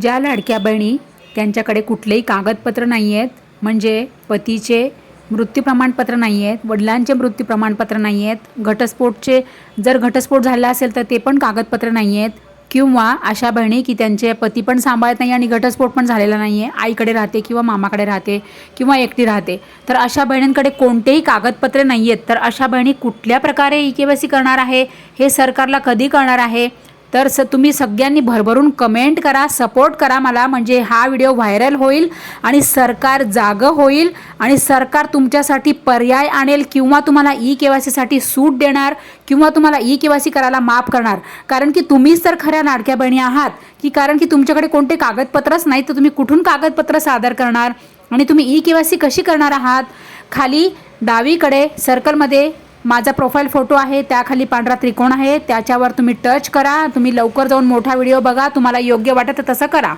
ज्या लाडक्या बहिणी त्यांच्याकडे कुठलेही कागदपत्र नाही आहेत म्हणजे पतीचे मृत्यू प्रमाणपत्र नाही आहेत वडिलांचे मृत्यू प्रमाणपत्र नाही आहेत घटस्फोटचे जर घटस्फोट झाला असेल तर ते पण कागदपत्र नाही आहेत किंवा अशा बहिणी की त्यांचे पती पण सांभाळत नाही आणि घटस्फोट पण झालेला नाही आहे आईकडे राहते किंवा मामाकडे राहते किंवा एकटी राहते तर अशा बहिणींकडे कोणतेही कागदपत्रे नाही आहेत तर अशा बहिणी कुठल्या प्रकारे ई के वाय सी करणार आहे हे सरकारला कधी कळणार आहे? तर स तुम्ही सगळ्यांनी भरभरून कमेंट करा सपोर्ट करा मला म्हणजे हा व्हिडिओ व्हायरल होईल आणि सरकार जागं होईल आणि सरकार तुमच्यासाठी पर्याय आणेल किंवा तुम्हाला ई के वाय सीसाठी सूट देणार किंवा तुम्हाला ई के वाय सी करायला माफ करणार. कारण की तुम्हीच तर खऱ्या लाडक्या बहिणी आहात की कारण की तुमच्याकडे कोणते कागदपत्रच नाही तर तुम्ही कुठून कागदपत्र सादर करणार? आणि तुम्ही ई के वाय सी कशी करणार आहात? खाली डावीकडे सर्कलमध्ये माझा प्रोफाईल फोटो आहे त्याखाली पांढरा त्रिकोण आहे त्याच्यावर तुम्ही टच करा तुम्ही लवकर जाऊन मोठा व्हिडिओ बघा तुम्हाला योग्य वाटत तर तसं करा.